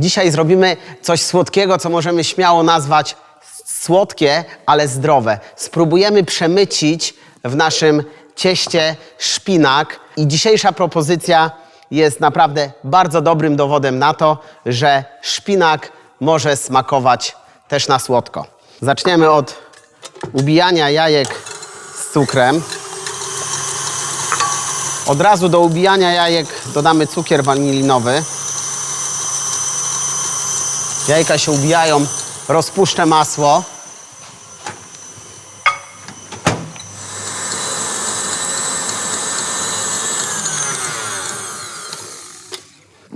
Dzisiaj zrobimy coś słodkiego, co możemy śmiało nazwać słodkie, ale zdrowe. Spróbujemy przemycić w naszym cieście szpinak i dzisiejsza propozycja jest naprawdę bardzo dobrym dowodem na to, że szpinak może smakować też na słodko. Zaczniemy od ubijania jajek z cukrem. Od razu do ubijania jajek dodamy cukier wanilinowy. Jajka się ubijają, rozpuszczę masło.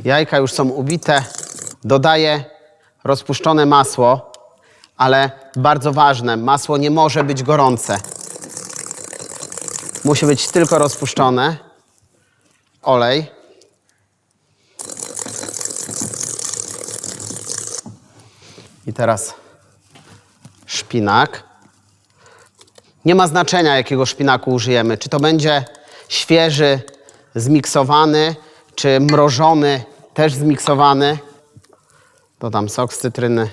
Jajka już są ubite. Dodaję rozpuszczone masło, ale bardzo ważne, masło nie może być gorące. Musi być tylko rozpuszczone. Olej. I teraz szpinak. Nie ma znaczenia, jakiego szpinaku użyjemy. Czy to będzie świeży, zmiksowany, czy mrożony, też zmiksowany. Dodam sok z cytryny.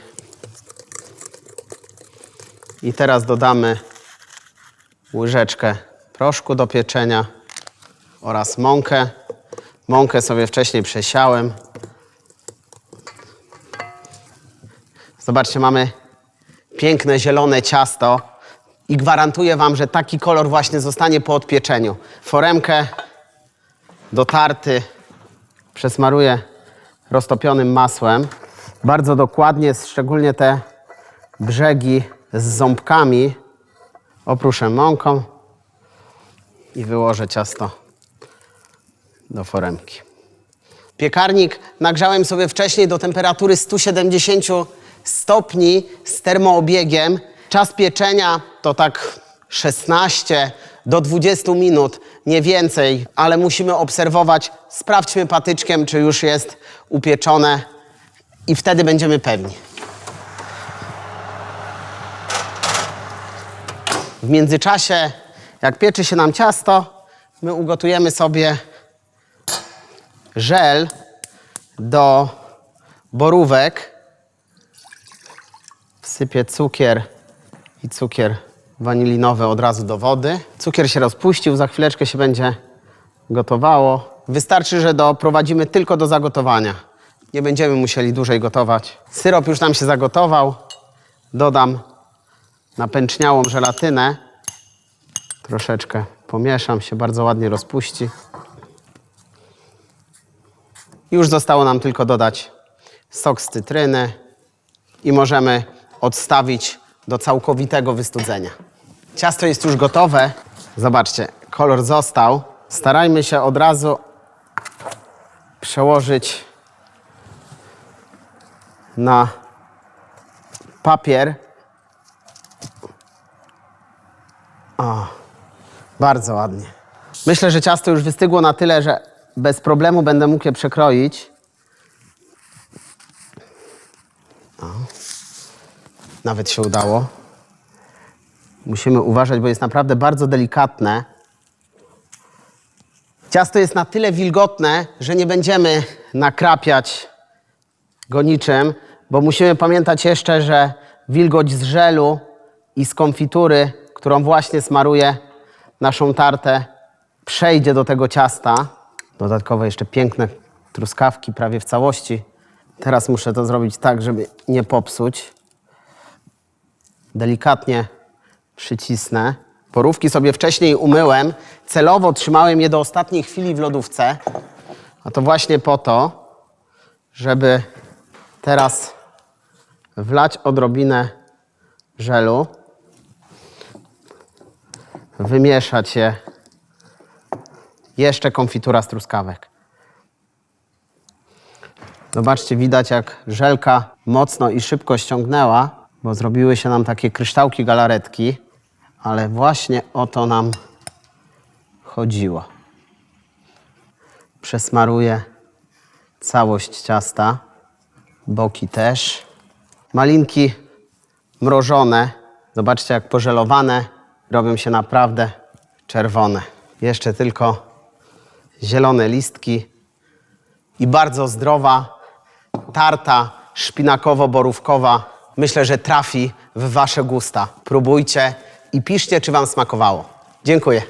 I teraz dodamy łyżeczkę proszku do pieczenia oraz mąkę. Mąkę sobie wcześniej przesiałem. Zobaczcie, mamy piękne zielone ciasto i gwarantuję Wam, że taki kolor właśnie zostanie po odpieczeniu. Foremkę do tarty przesmaruję roztopionym masłem. Bardzo dokładnie, szczególnie te brzegi z ząbkami oprószę mąką i wyłożę ciasto do foremki. Piekarnik nagrzałem sobie wcześniej do temperatury 170 stopni z termoobiegiem. Czas pieczenia to tak 16 do 20 minut, nie więcej, ale musimy obserwować. Sprawdźmy patyczkiem, czy już jest upieczone i wtedy będziemy pewni. W międzyczasie, jak pieczy się nam ciasto, my ugotujemy sobie żel do borówek. Wsypię cukier i cukier wanilinowy od razu do wody. Cukier się rozpuścił, za chwileczkę się będzie gotowało. Wystarczy, że doprowadzimy tylko do zagotowania. Nie będziemy musieli dłużej gotować. Syrop już nam się zagotował. Dodam napęczniałą żelatynę. Troszeczkę pomieszam, się bardzo ładnie rozpuści. Już zostało nam tylko dodać sok z cytryny i możemy odstawić do całkowitego wystudzenia. Ciasto jest już gotowe. Zobaczcie, kolor został. Starajmy się od razu przełożyć na papier. O, bardzo ładnie. Myślę, że ciasto już wystygło na tyle, że bez problemu będę mógł je przekroić. O. Nawet się udało. Musimy uważać, bo jest naprawdę bardzo delikatne. Ciasto jest na tyle wilgotne, że nie będziemy nakrapiać go niczym, bo musimy pamiętać jeszcze, że wilgoć z żelu i z konfitury, którą właśnie smaruję naszą tartę, przejdzie do tego ciasta. Dodatkowo jeszcze piękne truskawki prawie w całości. Teraz muszę to zrobić tak, żeby nie popsuć. Delikatnie przycisnę. Porówki sobie wcześniej umyłem. Celowo trzymałem je do ostatniej chwili w lodówce. A to właśnie po to, żeby teraz wlać odrobinę żelu, wymieszać je. Jeszcze konfitura z truskawek. Zobaczcie, widać jak żelka mocno i szybko ściągnęła, bo zrobiły się nam takie kryształki galaretki, ale właśnie o to nam chodziło. Przesmaruję całość ciasta, boki też. Malinki mrożone, zobaczcie jak pożelowane, robią się naprawdę czerwone. Jeszcze tylko zielone listki i bardzo zdrowa, tarta szpinakowo-borówkowa myślę, że trafi w wasze gusta. Próbujcie i piszcie, czy wam smakowało. Dziękuję.